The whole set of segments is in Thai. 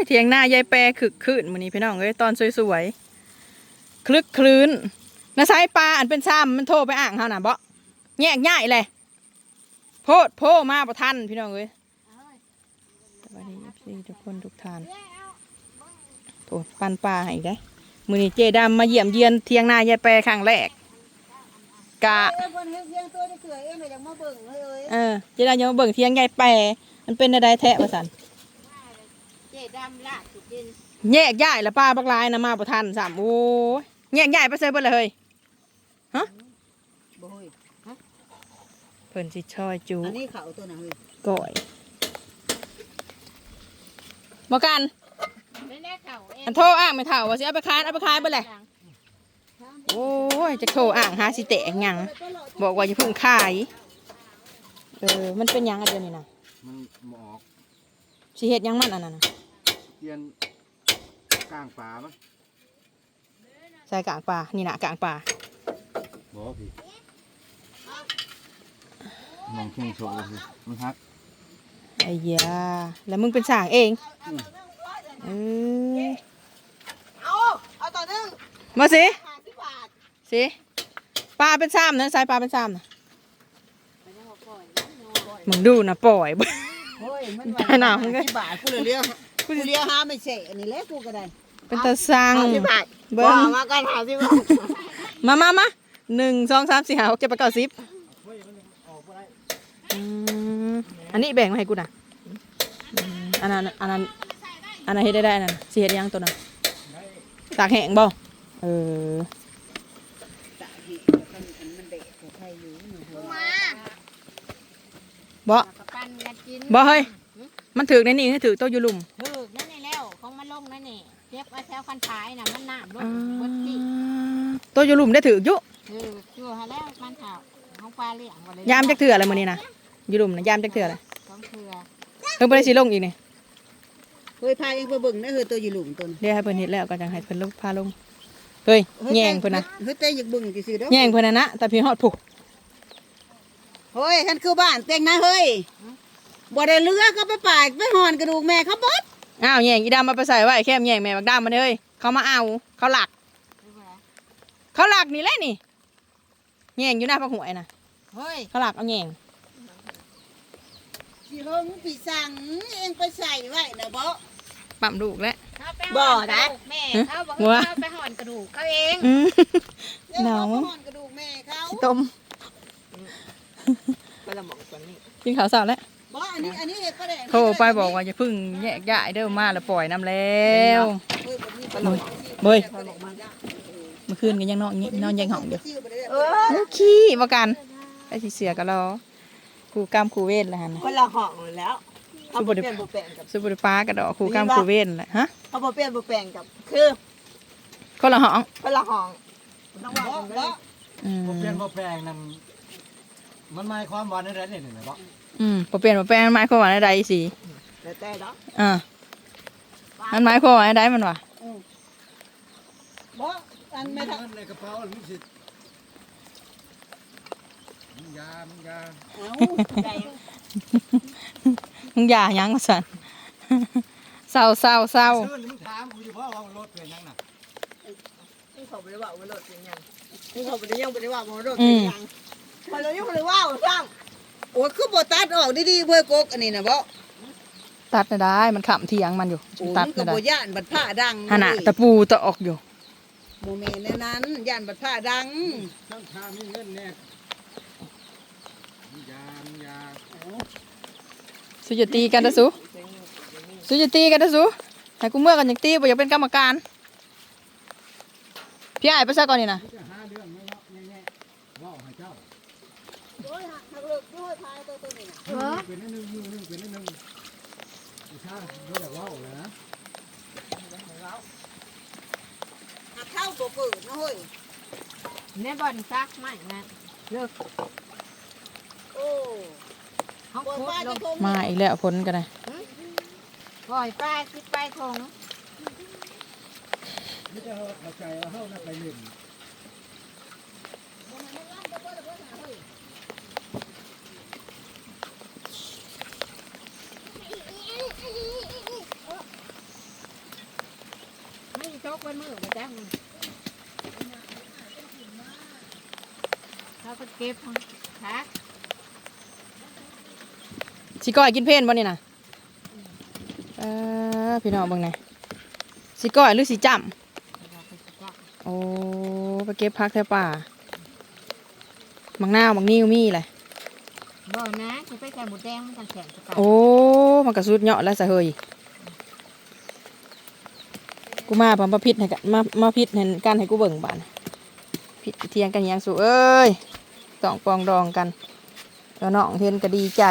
ยเถียงหน้ายายแปรคึกคืนมื้อนี้พี่น้องเอ้ยตอนสวยๆคลึกคลื้นนะสายปลาอันเป็นซ้ำมันโทรไปอ่างเฮาน่ะบ่แยกย้ายเลยโพดโพมาบ่ทันพี่น้องเอ้ยสวัสดี FC ทุกคนทุกท่านโอ้ปันปลาให้ได้มื้อนี้เจดำมาเยี่ยมเยียนเถียงหน้ายายแปรครั้งแรกกะเออเจดายังมาเบิ่งเทียงยายแปรมันเป็นอะไรแทะว่าสัน ดำลากสิกินแยกย้ายละป้าบักลายนะมาบ่ทันสามโอ้ยแยกย้ายไปเซยเบิ่เลยเฮ้ยบ่เฮ้ยเพิ่นสิช่อยจูอันนี้เขาตัวน่ะเฮ้ยก่อยบ่กันไม่ได้เข่าเองอันโทรอ้างไม่เท่าว่าสิเอาไปขายเอาไปขายเบิ่เลยโอ้ยจะโทรอ้างหาสิแตกหยังบอกว่าอย่าเพิ่งขายเออมันเป็นหยังอันเดียวนี่นะมันหมออกสิเฮ็ดหยังมันอันนั้นน่ะ เตียนกลางป่ามั้งใส่กลางป่านี่น่ะกลางป่าบอกพี่มองเข่งโชว์สิมันฮักไอ้ยาแล้วมึงเป็นสร้างเองเออเอาเอาต่อหนึงมาสิ50บาทสิปลาเป็นซ้ำนะสายปลาเป็นซ้ำนะมึงดูนะปล่อยบ่เฮ้ยมันได้หนามึงก็50บาทกูเลยเลี้ยง กูเลี้ยงหาไม่เสะอันนี้แหละกูก็ได้เป็นตาสั่ง50บาทเบิ้งบ่มากัน50บาทมามามาหนึ่งสองสามสี่ห้าหกเจ็ดแปดเก้าสิบอืมอันนี้แบ่งมาให้กูนะอืมอันนั้นอันนั้นอันนั้นเฮ็ดได้ได้อันนั้นสิเฮ็ดหยังตัวนั้นตากแห้งบ่เออมันเด็กของใครอยู่นี่เฮ้ยมาบ่กระปันกันกินบ่เฮ้ยมันถือในนี่ให้ถือโตะอยู่หลุม งมันลงนั่นนี่เจ็บเอาแถวคันท้ายน่ะมันน้ำลงอ่าบนที่โตะอยู่หลุมได้ถืออยู่เอออยู่หาแล้วมันข่าวของปลาเลี้ยงบ่เลยยามจักเถื่ออะไรมื้อนี้นะอยู่หลุมนะยามจักเถื่ออะไรของเถื่อเพิ่งบ่ได้สิลงอีกนี่เฮ้ยพาเองไปเบิ่งนะเฮ้ยตัวอยู่หลุมตัวน่ะเดี๋ยวให้เพิ่นเฮ็ดแล้วก็จังให้เพิ่นลงพาลงเฮ้ยแย่งเพิ่นนะเฮ้ยแต่อยากเบิ่งซื่อๆเด้อแย่งเพิ่นน่ะนะแต่พี่ฮอดผูกเฮ้ยคันคือบ้านเต็งนะเฮ้ยบ่ได้เลือก็ไปปาดไปหอนกระดูกแม่เขาบด อ้าวแย่งอีดำมาไปใส่ไว้แค่แย่งแม่บักดำมาเด้ยเขามาเอาเขาหลัก เขาหลักนี่แหละนี่แย่งอยู่หน้าพักหวยน่ะเฮ้ยเขาหลักเอาแย่งสิลงปีสั่งเองไปใส่ไว้นะบ่ปั๊มลูกแล้วเขาไปบ่ห่อนนะกระดูกแม่เขาบอกว่าว่าเขาไปห่อนกระดูกเขาเองอืมเดี๋ยวหนาวเขาไปหอนกระดูกแม่เขาขี้ต้มไปละหมอกกว่านี้กินข้าวเสาแล้ว บ่อันนี้อันนี้เห็ดปลาแดงโทรไปบอกว่าอย่าเพึ่งแยกย้ายเด้อมาแล้วปล่อยน้ำแล้วเฮ้ยบ่มีปลาหมอกเบ้ยปลาหมอกมาจ้ะเมื่อคืนกันยังนอนนอนยังห้องอยู่จิ้วไปเลยเอเอออโอ้ขี้บ่กันไอ้สิเสือก็รอครูกรรมครูเวรแล้วหั่นน่ะคนละห้องแล้วเขาบ่เปลี่ยนบ่แปลงกับสุบริป้ากระดอกครูกรรมครูเวรแหละฮะเขาบ่เปลี่ยนบ่แปลงกับคือคนละห้องคนละห้องต้องว่ากันเลยอืมผมเปลี่ยนบ่แปลงนั่นมันหมายความว่าในนั้นนี่นะบ่อื มบ่เปลี่ยนบ่แปลงมันหมายความว่าอะไรสิแต่แต่เนาะอ่ามันหมายความว่าอะไรมันวะบ่อันไม่ทันมันในกระเป๋ามันสิมันยามันยาเอ้าได้มึงอย่าหยังว่าซั่นเศร้าเศร้าเศร้าซื้อนี่มึงถามกูอยู่เพราะว่ารถเป็นยังน่ะที่เขาบ่ได้ว่าว่ารถเป็นหยังที่เขาบ่ได้ยังบ่ได้ว่าว่ารถเป็นหยังพอเรายังบ่ได้ว่าว่าซ้ำ โอ้ยคือบ่ตัดออกดีๆเพื่อกกอันนี้น่ะบ่ตัดน่ะได้ มันขำเถียงมันอยู่ โอ้ยตัดมันก็น่ะได้บ่ย่านบัดผ้าดังขนาดตะปูตะออกอยู่ บ่แม่นแน่นั้นย่านบัดผ้าดังต้องทามีเงินแน่มันยามันยาสุจะตีกันนะสุสุจะตีกันนะสุให้กูเมื่อกันอย่างตีบ่อยากเป็นกรรมการ พี่อ้ายไปซะก่อนนี่นะจะหาเรื่องไม่เนาะแง่ๆว่าให้เจ้า โอ้ยหักหักเลิกด้วย ทายตัวตัวนี้น่ะเออเป็นนิดนึงอยู่นึงเป็นนิดนึงอีชาบ่อยากเว้าเลยนะหักเข้าบ่เปิดนะเฮ้ยในบ่อนซักไม่นะเลิกโอ้เขาปล่อยขุดป้าลจะงโทรมาอีกแล้วผลกันนะปล่อยปลาคิดไปคงไม่จะเข้าใจว่าเฮาน่ะไปเล่ นเป็นมือมาจ้ะเขาก็เก็บพักสิก้อยกินเพลนบ่นี่น่ะเออพี่น้องเบิ่งหน่อยสิก้อยหรือสิจ้ำโอ้ไปเก็บพักแถวป่ามังนาวมังนิ้วมีแหละบ่นะจะไปใส่หมูแดงมันจังแข็งจะไปโอ้มันกระสุดเหยาะแล้วสะเฮย กูมาพร้อมมาพิษให้กันมามาพิษให้กันให้กูเบิ่งบานพิษเทียงกันยังสูเอ้ยต้องปองดองกันแล้วน้องเห็นก็ดีใจ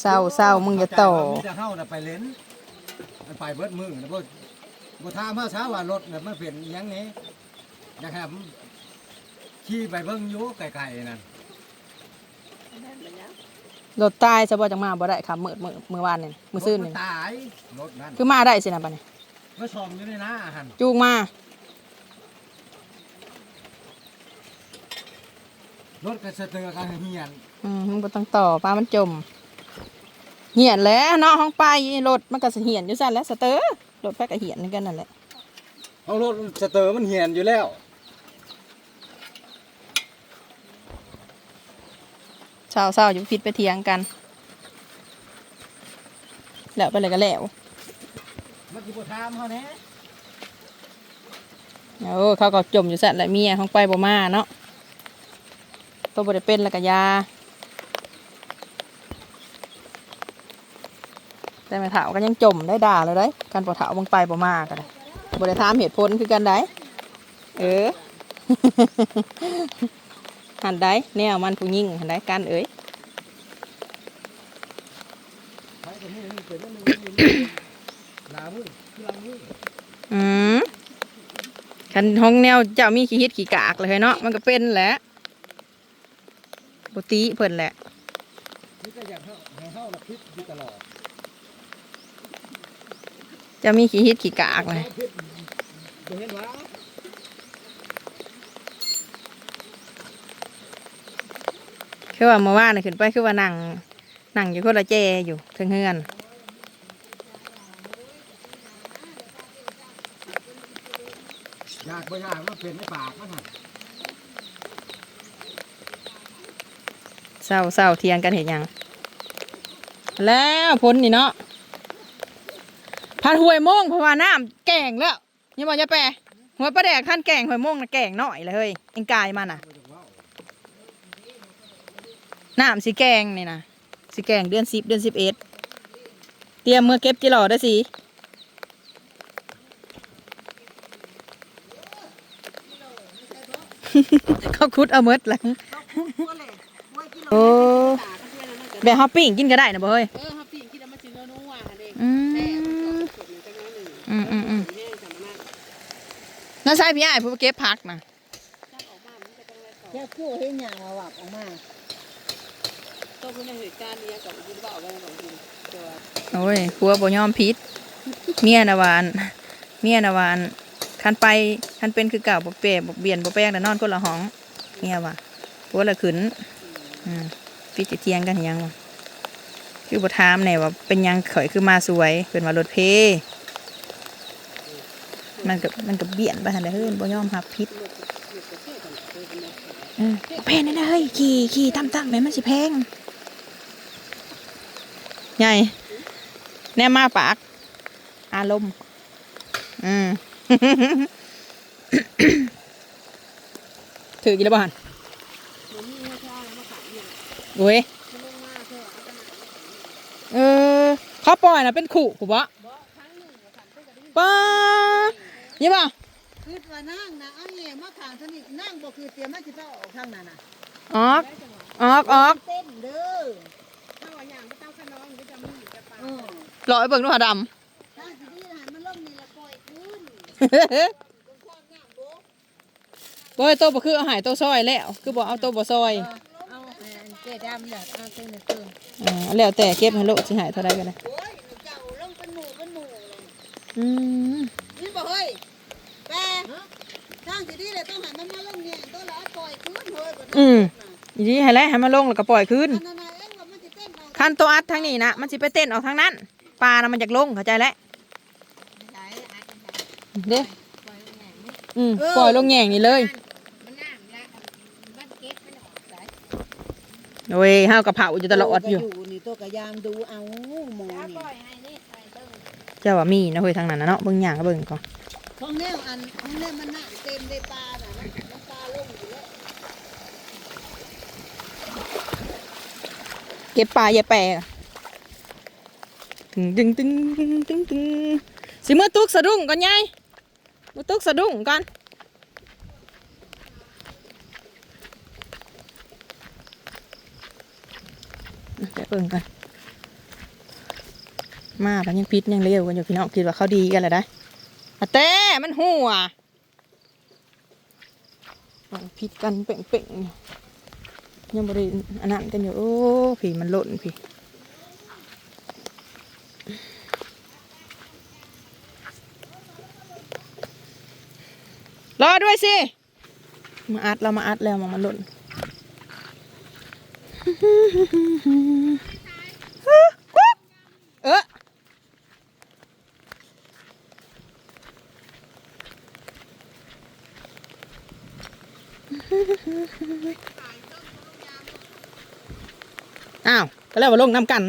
เศร้าเศร้ามึงจะโตมีแต่เฮาน่ะไปเล่นไปเบิดมือนะบ่บ่ถามเฮาช้าว่ารถน่ะมันเป็นอิหยังนี้นะครับขี่ไปเบิ่งอยู่ไกลๆนั่น รถตายซะบ่จังมาบ่ได้ครับมื้อมื้อมื้อวานนี่มื้อซื่นรถนี่มันตายรถนั่นคือมาได้สินะบัดนี้มาชมอยู่ในหน้าหันจูงมารถก็สะเตือกันเฮียนอืมมึงบ่ต้องต่อปลามันจมเหียนแหล้วเนาะห้องไปรถมันก็สิเหียนอยู่ซั่นแหล้วสเตอร์รถไปก็เหียนกันนั่นแหละเอารถสะเตือมันเฮียนอยู่แล้ว เช้าเช้าอยู่พิษไปเถียงกัน แล้วไปเลยก็แล้วมันสิบ่ถามเฮาแหน่โอ้เขาก็จมอยู่สั่นแหละเมียห้องไปบ่มาเนาะตัวบ่ได้เป็นแล้วก็ยา แต่แม่ถาวก็ยังจมได้ด่าเลยได้การปวดเถาบางไปบ่มาก็ได้บ่ได้ถามเหตุผลคือกันได้เออ หันได้แนวมันผู้ยิ่งหันได้กันเอ้ยอืมืออืมคันห้องแนวเจ้ามีขี้ฮิตขี้กากเลยเนาะมันก็เป็นแหละปติเพิ่นแหละเจ้าน่ะคิดอยู่ตลอดเจะมีขี้ฮิตขี้กากเลย เฮา คิดบ่เห็นว่าคือว่าเมื่อวานน่ะขึ้นไปคือว่านั่งนั่งอยู่คนละแจอยู่เทิงเฮือนอยากบ่อยากมันเป็นในปากมันหั่นเศร้าเศร้าเทียงกันเห็นยัง แล้วพ้นนี่เนาะพันหวยโม่งเพราะว่าน้ำแกงแล้วอยังบอกจะแปรหัวปลาแดกขั้นแกงหวยโม่งนะแกงหน่อยเลยเฮ้ยเอ็งกายมันอะ น้ำสีแกงนี่นะสีแกงเดือนสิบเดือนสิบเอ็ดเตรียมมือเก็บจิหล่อได้อสิเขาคุดเอาเมดแล้วหัวเลยหัวกิโลโอ้ตาก็เพื่อนนั่นก็แบบฮอปปิ้งกินก็ได้นะบ่เฮ้ยเออฮับปิ้งกินแล้วมันสินัวๆหั่นเด้อืแซ่บมสุดๆจังนั้นหนึ่งอืมอืมอืมแม่จำมันน้าใช่พี่ไอ้ายผู้เก็บผักนะแค่คู่ให้หยาเราวับออกมา ต้องเป็นเหตุการณ์นี้กับยินบอกไว้กับยินตัวโอ้ยผัวบ่ยอมพิษเมียนะวานเมียนะวานคันไปคันเป็นคือเก่าบ่เปรบ่เบียนบ่แป้งแต่นอนคนละห้องเมียว่าผัวละขึ้นอืมพี่จะเทียงกันหยังวะคือบ่ถามแน่ว่าเป็นยังข่อยคือมาสวยเพิ่นว่ารถเพมันก็มันก็เบียนไปหันแหละเฮ้ยบ่ยอมรับผิดเออแพงแน่ๆเฮ้ยขี่ขี่ต่ำๆแม่มันสิแพง ใหญ่แน่มาปาก อารมณ์ อืมถือกี่ระบาดโอ้ยเออเขาปล่อยนะเป็นขู่กูบ่ป้ายี่ป่ะคือว่านั่งนะอันนี้มาทางสนิทนั่งบ่คือเตรียมมาสิไปออกทางนั้นน่ะออกออกออกเต้นเด้อ รอไอ้เบิ่งดูหาดำบ่ให้โตบ่คือเอาหายโตซอยแล้ว คือบ่เอาโตบ่ซอยเอาเจ๊ดำอยากเอาเต้นเติมอ่าแล้วแต่เก็บให้โลดสิหายเท่าไรกันนะโอ้ยเจ้าลงเป็นหมู่เป็นหมู่เลยอืมนี่บ่เฮ้ยแปทางสิดีเลยต้องหันมันมาลงเนี่ยตัวละปล่อยขึ้นเฮ้ยบ่อืมอีนี้ให้แล้วให้มันลงแล้วก็ปล่อยคืนนั่นน่ะเอ็งว่ามันสิเต้นเอาคันโตอัดทางนี้นะมันสิไปเต้นออกทางนั้น ปลานะมันจากลงเข้าใจแล้วใช้อัดใช้เด้ปล่อยมันแหน่งอืมปล่อยลงแง่งนี่เลยมันน้ำแล้วบ้านเก็บมันออกสายโอ้ยห้าวกระเพราอยู่ตลอดอยู่ตัวก็นี่ตัวก็ยามดูเอาหมอแล้วนี่ปล่อยให้นี่ใส่เติ้งเจ้าว่ามีนะเฮ้ยทางนั้นนะเนาะเบิ่งหยางก็เบิ่งก่อนของแนวอันของแนวมันน่ะเต็มได้ปลาน่ะมันมันปลาลงอยู่แล้วเก็บปลาอย่าแปร ตึงตึงตึงตึงตึงตึงสิเมื่อตุกสะดุ้งก่อนยายมื่อตุกสะดุ้งก่อนอะเดี๋ยวเบิ่งกันมาพันยังพิษยังเร็วกันอยู่พี่น้องคิดว่าเขาดีกันแหละได้อะเต้มันหัวเอาพิษกันเป่งๆยังบริอันนั้นกันอยู่โอ้ผีมันหล่นพี่ รอด้วยสิ มาอัดเรามาอัดแล้วมันมันหล่นเอออ้าวก็แล้วว่าลงน้ำกัน